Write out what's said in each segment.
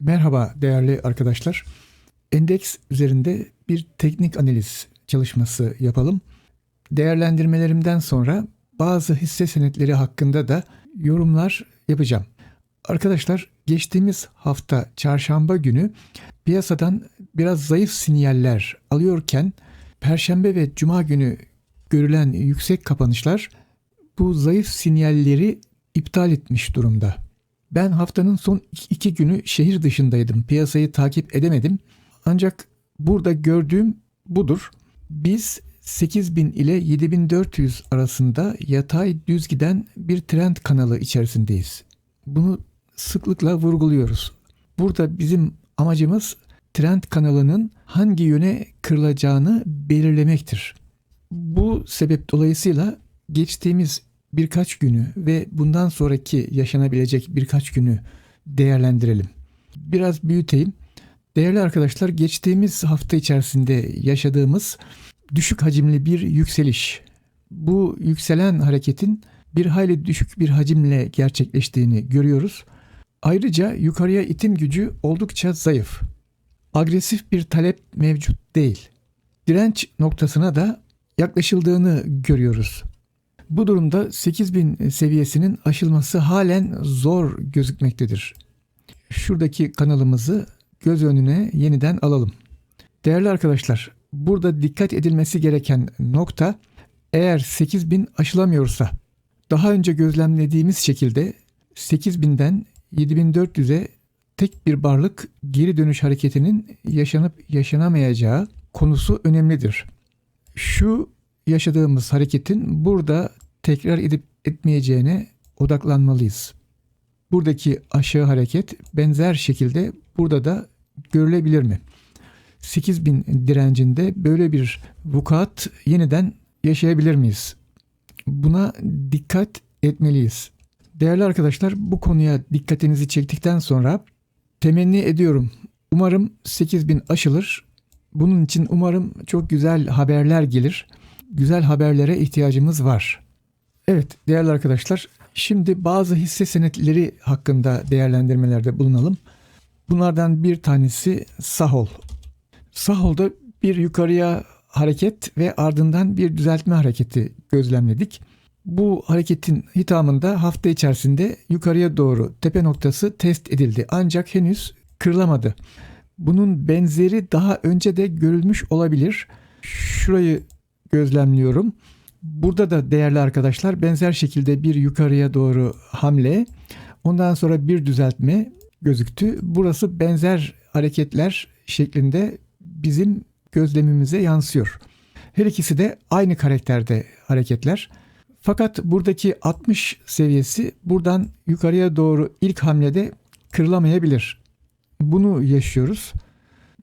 Merhaba değerli arkadaşlar. Endeks üzerinde bir teknik analiz çalışması yapalım. Değerlendirmelerimden sonra bazı hisse senetleri hakkında da yorumlar yapacağım. Arkadaşlar geçtiğimiz hafta çarşamba günü piyasadan biraz zayıf sinyaller alıyorken perşembe ve cuma günü görülen yüksek kapanışlar bu zayıf sinyalleri iptal etmiş durumda. Ben haftanın son iki günü şehir dışındaydım. Piyasayı takip edemedim. Ancak burada gördüğüm budur. Biz 8000 ile 7400 arasında yatay düz giden bir trend kanalı içerisindeyiz. Bunu sıklıkla vurguluyoruz. Burada bizim amacımız trend kanalının hangi yöne kırılacağını belirlemektir. Bu sebep dolayısıyla geçtiğimiz birkaç günü ve bundan sonraki yaşanabilecek birkaç günü değerlendirelim. Biraz büyüteyim. Değerli arkadaşlar geçtiğimiz hafta içerisinde yaşadığımız düşük hacimli bir yükseliş. Bu yükselen hareketin bir hayli düşük bir hacimle gerçekleştiğini görüyoruz. Ayrıca yukarıya itim gücü oldukça zayıf. Agresif bir talep mevcut değil. Direnç noktasına da yaklaşıldığını görüyoruz. Bu durumda 8000 seviyesinin aşılması halen zor gözükmektedir. Şuradaki kanalımızı göz önüne yeniden alalım. Değerli arkadaşlar, burada dikkat edilmesi gereken nokta eğer 8000 aşılamıyorsa daha önce gözlemlediğimiz şekilde 8000'den 7400'e tek bir barlık geri dönüş hareketinin yaşanıp yaşanamayacağı konusu önemlidir. Şu yaşadığımız hareketin burada tekrar edip etmeyeceğine odaklanmalıyız. Buradaki aşağı hareket benzer şekilde burada da görülebilir mi? 8000 direncinde böyle bir vukuat yeniden yaşayabilir miyiz? Buna dikkat etmeliyiz. Değerli arkadaşlar bu konuya dikkatinizi çektikten sonra temenni ediyorum. Umarım 8000 aşılır. Bunun için umarım çok güzel haberler gelir. Güzel haberlere ihtiyacımız var. Evet değerli arkadaşlar şimdi bazı hisse senetleri hakkında değerlendirmelerde bulunalım. Bunlardan bir tanesi Sahol. Sahol'da bir yukarıya hareket ve ardından bir düzeltme hareketi gözlemledik. Bu hareketin hitamında hafta içerisinde yukarıya doğru tepe noktası test edildi ancak henüz kırılamadı. Bunun benzeri daha önce de görülmüş olabilir. Şurayı gözlemliyorum. Burada da değerli arkadaşlar benzer şekilde bir yukarıya doğru hamle, ondan sonra bir düzeltme gözüktü. Burası benzer hareketler şeklinde bizim gözlemimize yansıyor. Her ikisi de aynı karakterde hareketler. Fakat buradaki 60 seviyesi buradan yukarıya doğru ilk hamlede kırılamayabilir. Bunu yaşıyoruz.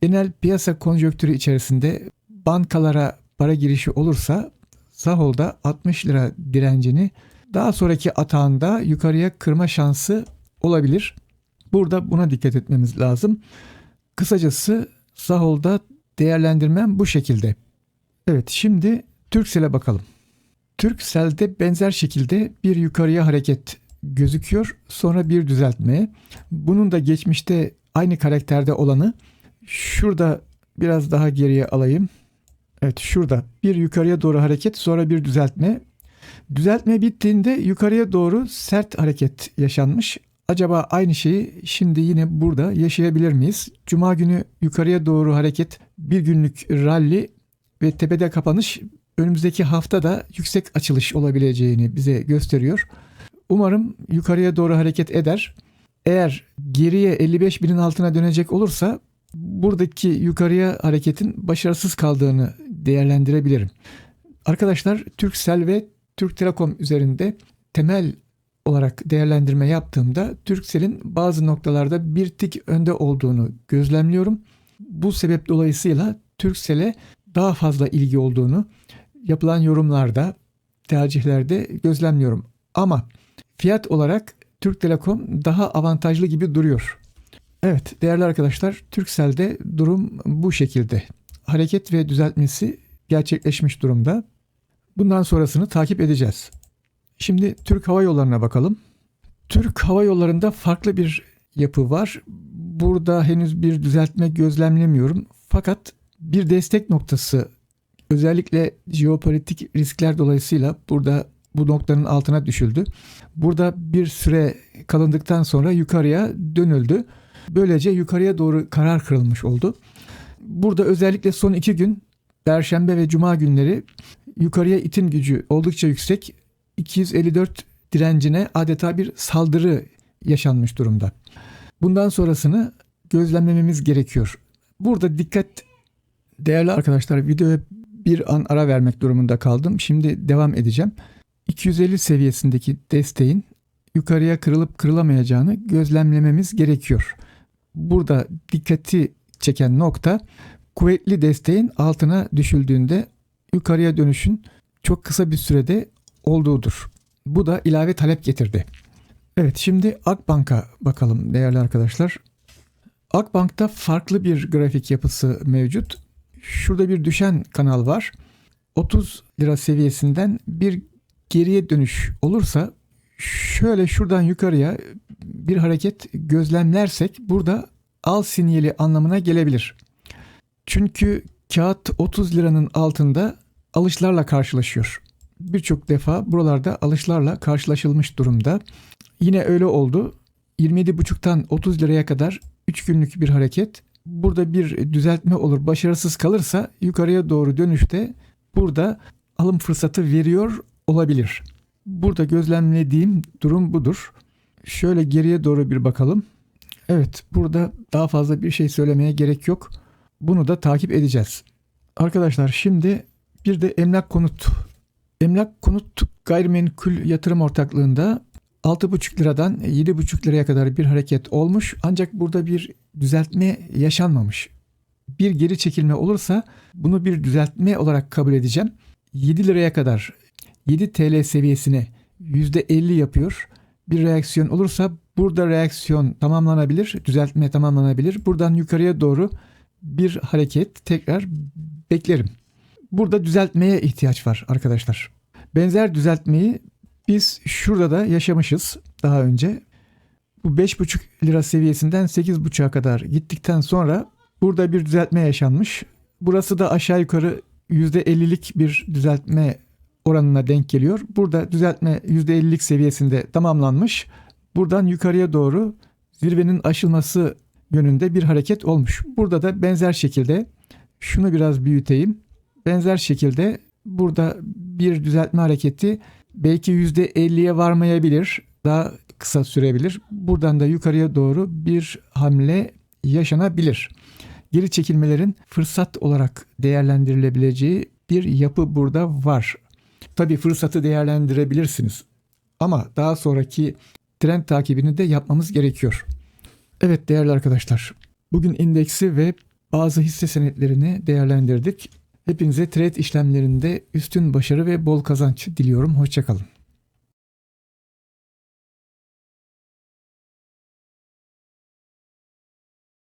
Genel piyasa konjonktürü içerisinde bankalara para girişi olursa Zahol'da 60 lira direncini daha sonraki atağında yukarıya kırma şansı olabilir. Burada buna dikkat etmemiz lazım. Kısacası Zahol'da değerlendirmem bu şekilde. Evet şimdi Türksel'e bakalım. Türksel'de benzer şekilde bir yukarıya hareket gözüküyor. Sonra bir düzeltme. Bunun da geçmişte aynı karakterde olanı şurada biraz daha geriye alayım. Evet şurada bir yukarıya doğru hareket sonra bir düzeltme. Düzeltme bittiğinde yukarıya doğru sert hareket yaşanmış. Acaba aynı şeyi şimdi yine burada yaşayabilir miyiz? Cuma günü yukarıya doğru hareket bir günlük rally ve tepede kapanış önümüzdeki hafta da yüksek açılış olabileceğini bize gösteriyor. Umarım yukarıya doğru hareket eder. Eğer geriye 55 binin altına dönecek olursa buradaki yukarıya hareketin başarısız kaldığını değerlendirebilirim. Arkadaşlar Turkcell ve Türk Telekom üzerinde temel olarak değerlendirme yaptığımda Turkcell'in bazı noktalarda bir tik önde olduğunu gözlemliyorum. Bu sebep dolayısıyla Turkcell'e daha fazla ilgi olduğunu yapılan yorumlarda, tercihlerde gözlemliyorum. Ama fiyat olarak Türk Telekom daha avantajlı gibi duruyor. Evet değerli arkadaşlar Turkcell'de durum bu şekilde. Hareket ve düzeltmesi gerçekleşmiş durumda. Bundan sonrasını takip edeceğiz. Şimdi Türk Hava Yolları'na bakalım. Türk Hava Yolları'nda farklı bir yapı var. burada henüz bir düzeltme gözlemlemiyorum. Fakat bir destek noktası özellikle jeopolitik riskler dolayısıyla burada bu noktanın altına düşüldü. Burada bir süre kalındıktan sonra yukarıya dönüldü. Böylece yukarıya doğru karar kırılmış oldu. Burada özellikle son iki gün Perşembe ve Cuma günleri yukarıya itin gücü oldukça yüksek. 254 direncine adeta bir saldırı yaşanmış durumda. Bundan sonrasını gözlemlememiz gerekiyor. Burada dikkat değerli arkadaşlar videoya bir an ara vermek durumunda kaldım. Şimdi devam edeceğim. 250 seviyesindeki desteğin yukarıya kırılıp kırılamayacağını gözlemlememiz gerekiyor. Burada dikkati çeken nokta kuvvetli desteğin altına düşüldüğünde yukarıya dönüşün çok kısa bir sürede olduğudur. Bu da ilave talep getirdi. Evet şimdi Akbank'a bakalım değerli arkadaşlar. Akbank'ta farklı bir grafik yapısı mevcut. Şurada bir düşen kanal var. 30 lira seviyesinden bir geriye dönüş olursa şöyle şuradan yukarıya bir hareket gözlemlersek burada al sinyali anlamına gelebilir. Çünkü kağıt 30 liranın altında alışlarla karşılaşıyor. Birçok defa buralarda alışlarla karşılaşılmış durumda. Yine öyle oldu. 27,5'tan 30 liraya kadar 3 günlük bir hareket. Burada bir düzeltme olur. Başarısız kalırsa yukarıya doğru dönüşte burada alım fırsatı veriyor olabilir. Burada gözlemlediğim durum budur. Şöyle geriye doğru bir bakalım. Evet, burada daha fazla bir şey söylemeye gerek yok. Bunu da takip edeceğiz. Arkadaşlar şimdi bir de emlak konut. Emlak konut gayrimenkul yatırım ortaklığında 6,5 liradan 7,5 liraya kadar bir hareket olmuş ancak burada bir düzeltme yaşanmamış. Bir geri çekilme olursa bunu bir düzeltme olarak kabul edeceğim. 7 liraya kadar 7 TL seviyesine %50 yapıyor. Bir reaksiyon olursa burada reaksiyon tamamlanabilir, düzeltme tamamlanabilir. Buradan yukarıya doğru bir hareket tekrar beklerim. Burada düzeltmeye ihtiyaç var arkadaşlar. Benzer düzeltmeyi biz şurada da yaşamışız daha önce. Bu 5,5 lira seviyesinden 8,5'a kadar gittikten sonra burada bir düzeltme yaşanmış. Burası da aşağı yukarı %50'lik bir düzeltme oranına denk geliyor. Burada düzeltme %50'lik seviyesinde tamamlanmış. Buradan yukarıya doğru zirvenin aşılması yönünde bir hareket olmuş. Burada da benzer şekilde şunu biraz büyüteyim. Benzer şekilde burada bir düzeltme hareketi belki %50'ye varmayabilir. Daha kısa sürebilir. Buradan da yukarıya doğru bir hamle yaşanabilir. Geri çekilmelerin fırsat olarak değerlendirilebileceği bir yapı burada var. Tabi fırsatı değerlendirebilirsiniz. Ama daha sonraki trend takibini de yapmamız gerekiyor. Evet değerli arkadaşlar. Bugün indeksi ve bazı hisse senetlerini değerlendirdik. Hepinize trade işlemlerinde üstün başarı ve bol kazanç diliyorum. Hoşçakalın.